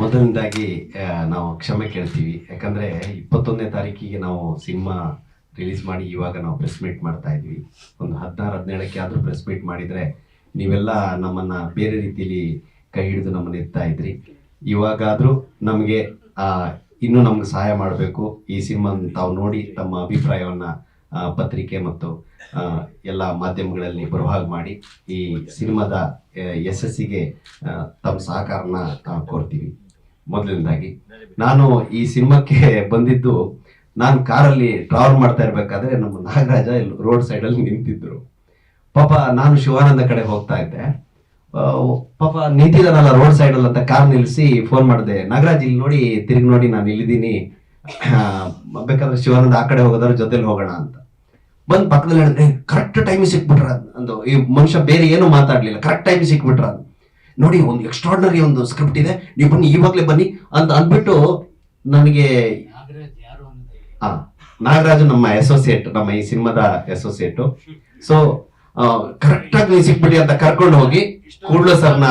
ಮೊದಲನೇದಾಗಿ ನಾವು ಕ್ಷಮೆ ಕೇಳ್ತೀವಿ. ಯಾಕಂದರೆ ಇಪ್ಪತ್ತೊಂದನೇ ತಾರೀಕಿಗೆ ನಾವು ಸಿನಿಮಾ ರಿಲೀಸ್ ಮಾಡಿ ಇವಾಗ ನಾವು ಪ್ರೆಸ್ ಮೀಟ್ ಮಾಡ್ತಾ ಇದ್ವಿ. ಒಂದು ಹದಿನಾರು, ಹದಿನೇಳಕ್ಕೆ ಆದರೂ ಪ್ರೆಸ್ ಮೀಟ್ ಮಾಡಿದ್ರೆ ನೀವೆಲ್ಲ ನಮ್ಮನ್ನ ಬೇರೆ ರೀತಿಯಲ್ಲಿ ಕೈ ಹಿಡಿದು ನಮ್ಮನ್ನು ಇರ್ತಾ ಇದ್ರಿ. ಇವಾಗಾದರೂ ನಮಗೆ ಇನ್ನೂ ನಮ್ಗೆ ಸಹಾಯ ಮಾಡಬೇಕು. ಈ ಸಿನಿಮಾ ತಾವು ನೋಡಿ ತಮ್ಮ ಅಭಿಪ್ರಾಯವನ್ನು ಪತ್ರಿಕೆ ಮತ್ತು ಎಲ್ಲ ಮಾಧ್ಯಮಗಳಲ್ಲಿ ಬರುವ ಹಾಗೆ ಮಾಡಿ ಈ ಸಿನಿಮಾದ ಯಶಸ್ಸಿಗೆ ತಮ್ಮ ಸಹಕಾರನ ಕೋರ್ತೀವಿ ಮೊದಲನೇದಾಗಿ, ನಾನು ಈ ಸಿನಿಮಾಕ್ಕೆ ಬಂದಿದ್ದು, ನಾನು ಕಾರಲ್ಲಿ ಟ್ರಾವೆಲ್ ಮಾಡ್ತಾ ಇರ್ಬೇಕಾದ್ರೆ ನಮ್ಮ ನಾಗರಾಜ ಇಲ್ಲಿ ರೋಡ್ ಸೈಡಲ್ಲಿ ನಿಂತಿದ್ರು. ಪಾಪ, ನಾನು ಶಿವಾನಂದ ಕಡೆ ಹೋಗ್ತಾ ಇದ್ದೆ. ಪಾಪ, ನಿಂತಿದ್ದಾನಲ್ಲ ರೋಡ್ ಸೈಡಲ್ಲಿ ಅಂತ ಕಾರ್ ನಿಲ್ಲಿಸಿ ಫೋನ್ ಮಾಡಿದೆ. ನಾಗರಾಜ್, ಇಲ್ಲಿ ನೋಡಿ, ತಿರುಗಿ ನೋಡಿ, ನಾನು ಇಲ್ಲಿದ್ದೀನಿ. ಬೇಕಾದ್ರೆ ಶಿವಾನಂದ ಆ ಕಡೆ ಹೋಗೋದ್ರ ಜೊತೆಲಿ ಹೋಗೋಣ ಅಂತ. ಬಂದ್ ಪಕ್ಕದಲ್ಲಿ ಹೇಳಿದ್ರೆ ಕರೆಕ್ಟ್ ಟೈಮಿಗೆ ಸಿಕ್ಬಿಟ್ರ ಅದು. ಈ ಮನುಷ್ಯ ಬೇರೆ ಏನು ಮಾತಾಡ್ಲಿಲ್ಲ. ಕರೆಕ್ಟ್ ಟೈಮಿಗೆ ಸಿಕ್ಬಿಟ್ರ ನೋಡಿ, ಒಂದು ಎಕ್ಸ್ಟ್ರಾರ್ಡನರಿ ಒಂದು ಸ್ಕ್ರಿಪ್ಟ್ ಇದೆ. ನೀವು ಬನ್ನಿ ಇವಾಗಲೇ ಬನ್ನಿ ಅಂತ ಅಂದ್ಬಿಟ್ಟು ನನಗೆ ಹಾ ನಾಗರಾಜು ನಮ್ಮ ಅಸೋಸಿಯೇಟ್ ನಮ್ಮ ಈ ಸಿನಿಮಾದ ಅಸೋಸಿಯೇಟ್ ಸೊ ಕರೆಕ್ಟ್ ಆಗಿ ನೀವು ಸಿಕ್ಬಿಡಿ ಅಂತ ಕರ್ಕೊಂಡು ಹೋಗಿ ಕೂಡ್ಲ ಸರ್ನ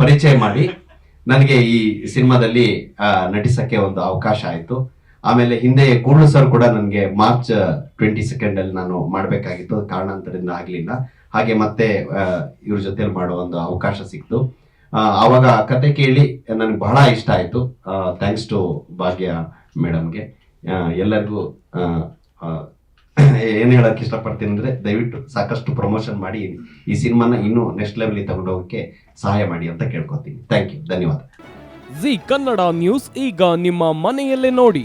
ಪರಿಚಯ ಮಾಡಿ. ನನಗೆ ಈ ಸಿನಿಮಾದಲ್ಲಿ ನಟಿಸಕ್ಕೆ ಒಂದು ಅವಕಾಶ ಆಯ್ತು. ಆಮೇಲೆ ಹಿಂದೆ ಕೂಡ್ಲು ಸರ್ ಕೂಡ ನನಗೆ ಮಾರ್ಚ್ ಟ್ವೆಂಟಿ ಸೆಕೆಂಡ್ ಅಲ್ಲಿ ನಾನು ಮಾಡಬೇಕಾಗಿತ್ತು. ಕಾರಣಾಂತರದಿಂದ ಆಗ್ಲಿಲ್ಲ. ಹಾಗೆ ಮತ್ತೆ ಇವ್ರ ಜೊತೆಲಿ ಮಾಡೋ ಒಂದು ಅವಕಾಶ ಸಿಕ್ತು. ಆವಾಗ ಕತೆ ಕೇಳಿ ನನಗೆ ಬಹಳ ಇಷ್ಟ ಆಯ್ತು. ಥ್ಯಾಂಕ್ಸ್ ಟು ಭಾಗ್ಯ ಮೇಡಮ್ಗೆ. ಎಲ್ಲರಿಗೂ ಏನು ಹೇಳೋಕೆ ಇಷ್ಟಪಡ್ತೀನಿ ಅಂದ್ರೆ ದಯವಿಟ್ಟು ಸಾಕಷ್ಟು ಪ್ರಮೋಷನ್ ಮಾಡಿ. ಈ ಸಿನಿಮಾನ ಇನ್ನೂ ನೆಕ್ಸ್ಟ್ ಲೆವೆಲ್ ತಗೊಂಡು ಹೋಗಕ್ಕೆ ಸಹಾಯ ಮಾಡಿ ಅಂತ ಕೇಳ್ಕೊತೀನಿ. ಥ್ಯಾಂಕ್ ಯು ಧನ್ಯವಾದ. ಜಿ ಕನ್ನಡ ನ್ಯೂಸ್ ಈಗ ನಿಮ್ಮ ಮನೆಯಲ್ಲೇ ನೋಡಿ.